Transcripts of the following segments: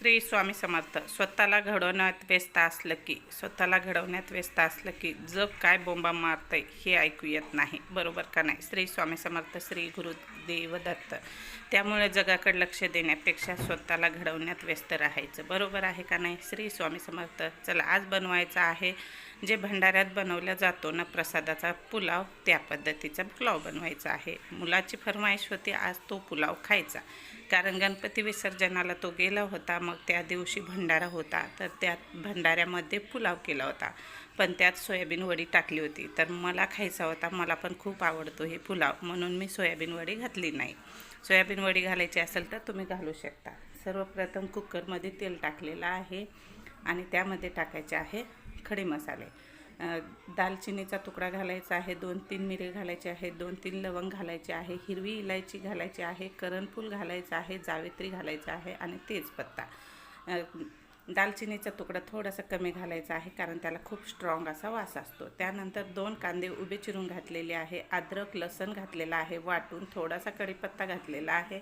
श्री स्वामी समर्थ स्वतःला घडवण्यात व्यस्त असलं की स्वतःला घडवण्यात व्यस्त असलं की जग काय बोंबा मारतंय हे ऐकू येत नाही. बरोबर का नाही? श्री स्वामी समर्थ श्री गुरुदेव दत्त त्यामुळे जगाकडे लक्ष देण्यापेक्षा स्वतःला घडवण्यात व्यस्त राहायचं. बरोबर आहे का नाही? श्री स्वामी समर्थ चला आज बनवायचं आहे जे भंडाऱ्यात बनवला जातो ना प्रसादाचा पुलाव त्या पद्धतीचा पुलाव बनवायचा आहे. मुलाची फरमाईश होती आज तो पुलाव खायचा. कारण गणपती विसर्जनाला तो गेला होता मग त्या दिवशी भंडारा होता. तर त्यात भंडाऱ्यामध्ये पुलाव केला होता. पण त्यात सोयाबीन वडी टाकली होती. तर मला खायचा होता. मला पण खूप आवडतो हे पुलाव. म्हणून मी सोयाबीन वडी घातली नाही. सोयाबीन वडी घालायची असेल तर तुम्ही घालू शकता. सर्वप्रथम कुकरमध्ये तेल टाकलेलं आहे आणि त्यामध्ये टाकायचे आहे खडे मसाले. दालचिनीचा तुकडा घालायचा आहे दोन तीन मिरे घालायचे आहे दोन तीन लवंग घालायचे आहे हिरवी इलायची घालायची आहे करणफूल घालायचं आहे जावेत्री घालायचं आहे आणि तेजपत्ता. दालचिनीचा तुकडा थोडासा कमी घालायचा आहे कारण त्याला खूप स्ट्रॉंग असा वास असतो. त्यानंतर दोन कांदे उभे चिरून घातलेले आहे अद्रक लसण घातलेला आहे वाटून थोडासा कढीपत्ता घातलेला आहे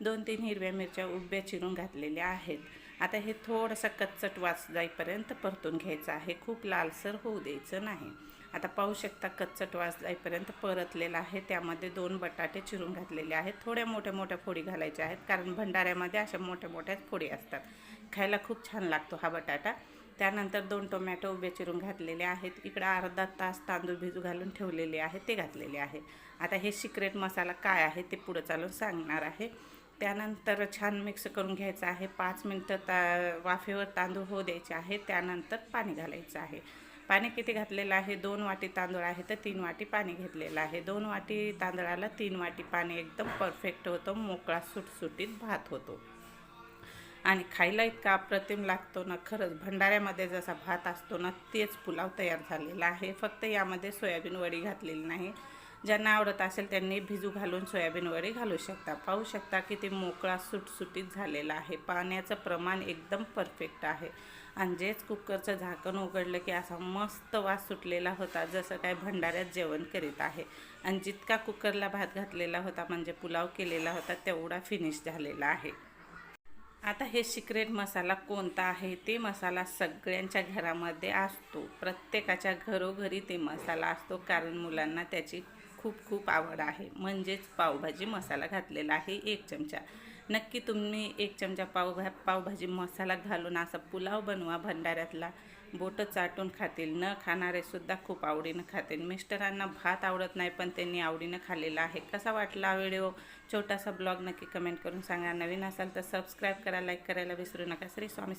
दोन तीन हिरव्या मिरच्या उभ्या चिरून घातलेल्या आहेत. आता हे थोडंसं कच्चट वास जाईपर्यंत परतून घ्यायचं आहे. खूप लालसर होऊ द्यायचं नाही. आता पाहू शकता कच्चट वास जाईपर्यंत परतलेला आहे. त्यामध्ये दोन बटाटे चिरून घातलेले आहेत. थोड्या मोठ्या मोठ्या फोडी घालायच्या आहेत. कारण भंडाऱ्यामध्ये अशा मोठ्या मोठ्या फोडी असतात. खायला खूप छान लागतो हा बटाटा. त्यानंतर दोन टोमॅटो उभे चिरून घातलेले आहेत. इकडं अर्धा तास तांदूळ भिजू घालून ठेवलेले आहे ते घातलेले आहे आता हे सिक्रेट मसाला काय आहे ते पुढं चालून सांगणार आहे. त्यानंतर छान मिक्स करून घ्यायचं आहे. पाच मिनटं ता वाफेवर तांदूळ होऊ द्यायचे आहे. त्यानंतर पाणी घालायचं आहे. पाणी किती घातलेलं आहे? दोन वाटी तांदूळ आहे तर तीन वाटी पाणी घेतलेलं आहे. दोन वाटी तांदळाला तीन वाटी पाणी एकदम परफेक्ट होतं. मोकळा सुटसुटीत भात होतो. आणि खायला इतका अप्रतिम लागतो ना खरंच भंडाऱ्यामध्ये जसा भात असतो ना तेच पुलाव तयार झालेला आहे. फक्त यामध्ये सोयाबीन वडी घातलेली नाही. ज्यांना आवडत असेल त्यांनी भिजू घालून सोयाबीन वगैरे घालू शकता. पाहू शकता की ते मोकळा सुटसुटीत झालेला आहे. पाण्याचं प्रमाण एकदम परफेक्ट आहे. आणि जेच कुकरचं झाकण उघडलं की असा मस्त वास सुटलेला होता जसं काय भंडाऱ्यात जेवण करीत आहे. आणि जितका कुकरला भात घातलेला होता म्हणजे पुलाव केलेला होता तेवढा फिनिश झालेला आहे. आता हे सिक्रेट मसाला कोणता आहे? ते मसाला सगळ्यांच्या घरामध्ये असतो. प्रत्येकाच्या घरोघरी ते मसाला असतो कारण मुलांना त्याची खूप खूप आवड आहे. म्हणजेच पावभाजी मसाला घातलेला आहे एक चमचा. नक्की तुम्ही एक चमचा पावभा पावभाजी मसाला घालून असा पुलाव बनवा भंडाऱ्यातला. बोटं चाटून खातील न खाणारेसुद्धा खूप आवडीनं खातील. मिस्टरांना भात आवडत नाही पण त्यांनी आवडीनं खाल्लेला आहे. कसा वाटला व्हिडिओ? छोटासा ब्लॉग नक्की कमेंट करून सांगा. नवीन असाल तर सबस्क्राईब करा लाईक करायला विसरू नका. श्री स्वामी